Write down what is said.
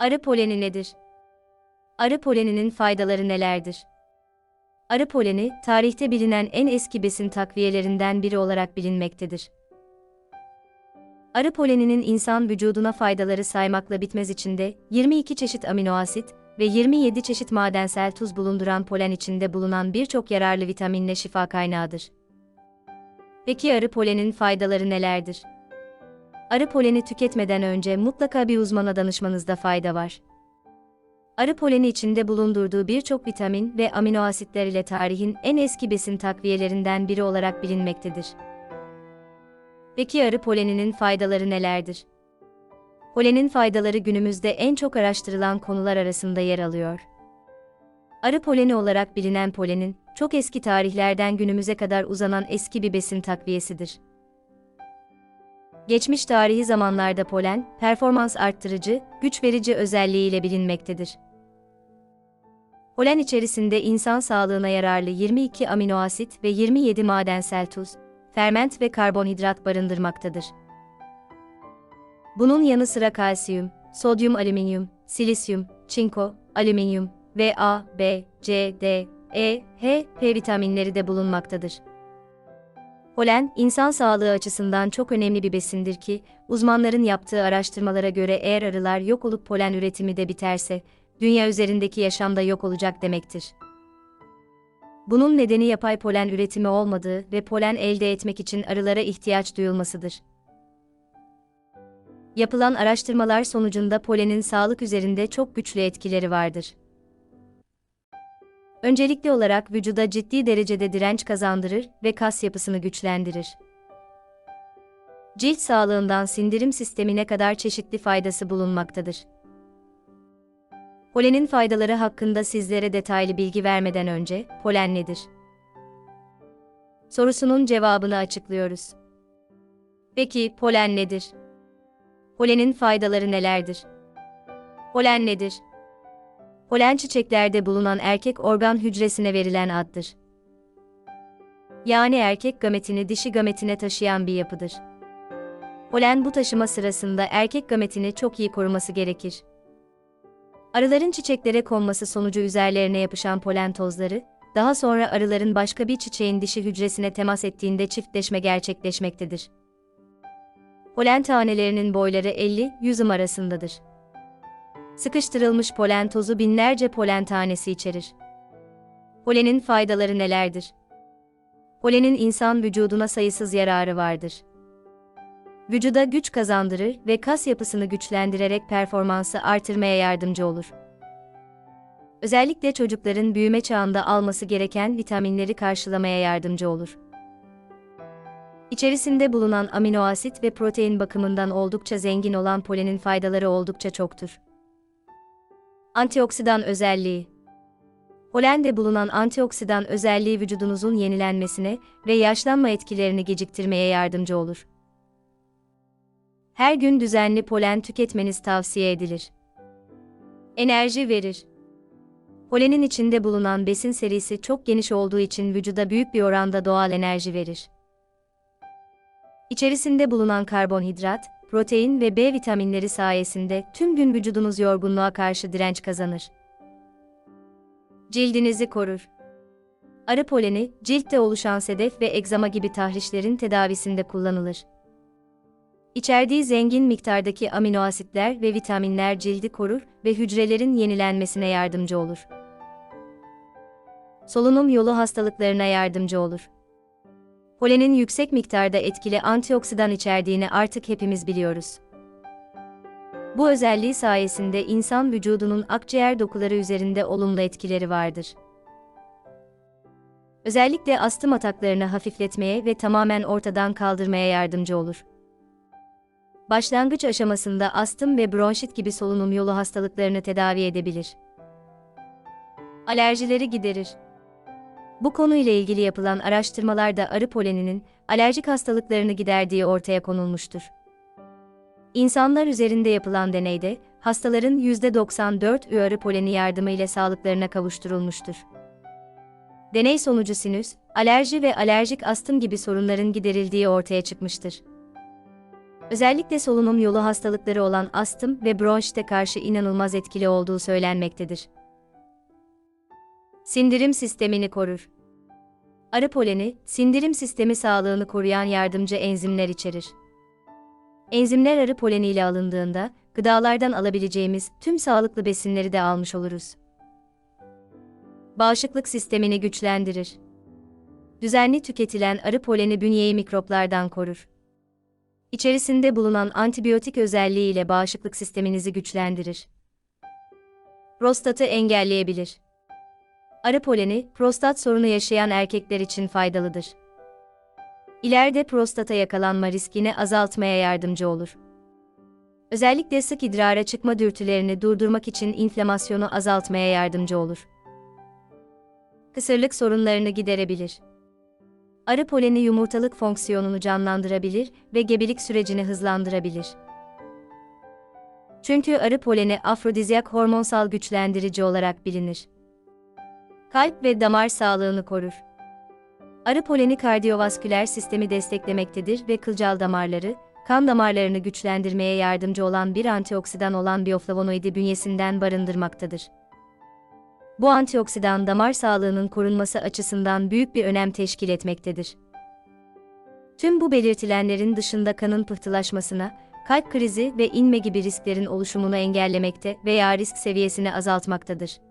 Arı poleni nedir? Arı poleninin faydaları nelerdir? Arı poleni, tarihte bilinen en eski besin takviyelerinden biri olarak bilinmektedir. Arı poleninin insan vücuduna faydaları saymakla bitmez içinde 22 çeşit amino asit ve 27 çeşit madensel tuz bulunduran polen içinde bulunan birçok yararlı vitaminle şifa kaynağıdır. Peki arı polenin faydaları nelerdir? Arı poleni tüketmeden önce mutlaka bir uzmana danışmanızda fayda var. Arı poleni içinde bulundurduğu birçok vitamin ve amino asitler ile tarihin en eski besin takviyelerinden biri olarak bilinmektedir. Peki arı poleninin faydaları nelerdir? Polenin faydaları günümüzde en çok araştırılan konular arasında yer alıyor. Arı poleni olarak bilinen polenin, çok eski tarihlerden günümüze kadar uzanan eski bir besin takviyesidir. Geçmiş tarihi zamanlarda polen, performans arttırıcı, güç verici özelliğiyle bilinmektedir. Polen içerisinde insan sağlığına yararlı 22 amino asit ve 27 madensel tuz, ferment ve karbonhidrat barındırmaktadır. Bunun yanı sıra kalsiyum, sodyum alüminyum, silisyum, çinko, alüminyum ve A, B, C, D, E, H, P vitaminleri de bulunmaktadır. Polen, insan sağlığı açısından çok önemli bir besindir ki, uzmanların yaptığı araştırmalara göre eğer arılar yok olup polen üretimi de biterse, dünya üzerindeki yaşam da yok olacak demektir. Bunun nedeni yapay polen üretimi olmadığı ve polen elde etmek için arılara ihtiyaç duyulmasıdır. Yapılan araştırmalar sonucunda polenin sağlık üzerinde çok güçlü etkileri vardır. Öncelikli olarak vücuda ciddi derecede direnç kazandırır ve kas yapısını güçlendirir. Cilt sağlığından sindirim sistemine kadar çeşitli faydası bulunmaktadır. Polenin faydaları hakkında sizlere detaylı bilgi vermeden önce, polen nedir? Sorusunun cevabını açıklıyoruz. Peki, polen nedir? Polenin faydaları nelerdir? Polen nedir? Polen çiçeklerde bulunan erkek organ hücresine verilen addır. Yani erkek gametini dişi gametine taşıyan bir yapıdır. Polen bu taşıma sırasında erkek gametini çok iyi koruması gerekir. Arıların çiçeklere konması sonucu üzerlerine yapışan polen tozları, daha sonra arıların başka bir çiçeğin dişi hücresine temas ettiğinde çiftleşme gerçekleşmektedir. Polen tanelerinin boyları 50-100 arasındadır. Sıkıştırılmış polen tozu binlerce polen tanesi içerir. Polenin faydaları nelerdir? Polenin insan vücuduna sayısız yararı vardır. Vücuda güç kazandırır ve kas yapısını güçlendirerek performansı artırmaya yardımcı olur. Özellikle çocukların büyüme çağında alması gereken vitaminleri karşılamaya yardımcı olur. İçerisinde bulunan amino asit ve protein bakımından oldukça zengin olan polenin faydaları oldukça çoktur. Antioksidan özelliği Polende bulunan antioksidan özelliği vücudunuzun yenilenmesine ve yaşlanma etkilerini geciktirmeye yardımcı olur. Her gün düzenli polen tüketmeniz tavsiye edilir. Enerji verir. Polenin içinde bulunan besin serisi çok geniş olduğu için vücuda büyük bir oranda doğal enerji verir. İçerisinde bulunan karbonhidrat, protein ve B vitaminleri sayesinde tüm gün vücudunuz yorgunluğa karşı direnç kazanır. Cildinizi korur. Arı poleni, ciltte oluşan sedef ve egzama gibi tahrişlerin tedavisinde kullanılır. İçerdiği zengin miktardaki amino asitler ve vitaminler cildi korur ve hücrelerin yenilenmesine yardımcı olur. Solunum yolu hastalıklarına yardımcı olur. Polenin yüksek miktarda etkili antioksidan içerdiğini artık hepimiz biliyoruz. Bu özelliği sayesinde insan vücudunun akciğer dokuları üzerinde olumlu etkileri vardır. Özellikle astım ataklarını hafifletmeye ve tamamen ortadan kaldırmaya yardımcı olur. Başlangıç aşamasında astım ve bronşit gibi solunum yolu hastalıklarını tedavi edebilir. Alerjileri giderir. Bu konuyla ilgili yapılan araştırmalarda arı poleninin alerjik hastalıklarını giderdiği ortaya konulmuştur. İnsanlar üzerinde yapılan deneyde hastaların %94 arı poleni yardımıyla sağlıklarına kavuşturulmuştur. Deney sonucu sinüs, alerji ve alerjik astım gibi sorunların giderildiği ortaya çıkmıştır. Özellikle solunum yolu hastalıkları olan astım ve bronşite karşı inanılmaz etkili olduğu söylenmektedir. Sindirim sistemini korur. Arı poleni, sindirim sistemi sağlığını koruyan yardımcı enzimler içerir. Enzimler arı poleniyle alındığında, gıdalardan alabileceğimiz tüm sağlıklı besinleri de almış oluruz. Bağışıklık sistemini güçlendirir. Düzenli tüketilen arı poleni bünyeyi mikroplardan korur. İçerisinde bulunan antibiyotik özelliğiyle bağışıklık sisteminizi güçlendirir. Prostatı engelleyebilir. Arı poleni, prostat sorunu yaşayan erkekler için faydalıdır. İleride prostata yakalanma riskini azaltmaya yardımcı olur. Özellikle sık idrara çıkma dürtülerini durdurmak için inflamasyonu azaltmaya yardımcı olur. Kısırlık sorunlarını giderebilir. Arı poleni yumurtalık fonksiyonunu canlandırabilir ve gebelik sürecini hızlandırabilir. Çünkü arı poleni afrodizyak hormonsal güçlendirici olarak bilinir. Kalp ve damar sağlığını korur. Arı poleni kardiyovasküler sistemi desteklemektedir ve kılcal damarları, kan damarlarını güçlendirmeye yardımcı olan bir antioksidan olan bioflavonoidi bünyesinden barındırmaktadır. Bu antioksidan damar sağlığının korunması açısından büyük bir önem teşkil etmektedir. Tüm bu belirtilenlerin dışında kanın pıhtılaşmasına, kalp krizi ve inme gibi risklerin oluşumunu engellemekte veya risk seviyesini azaltmaktadır.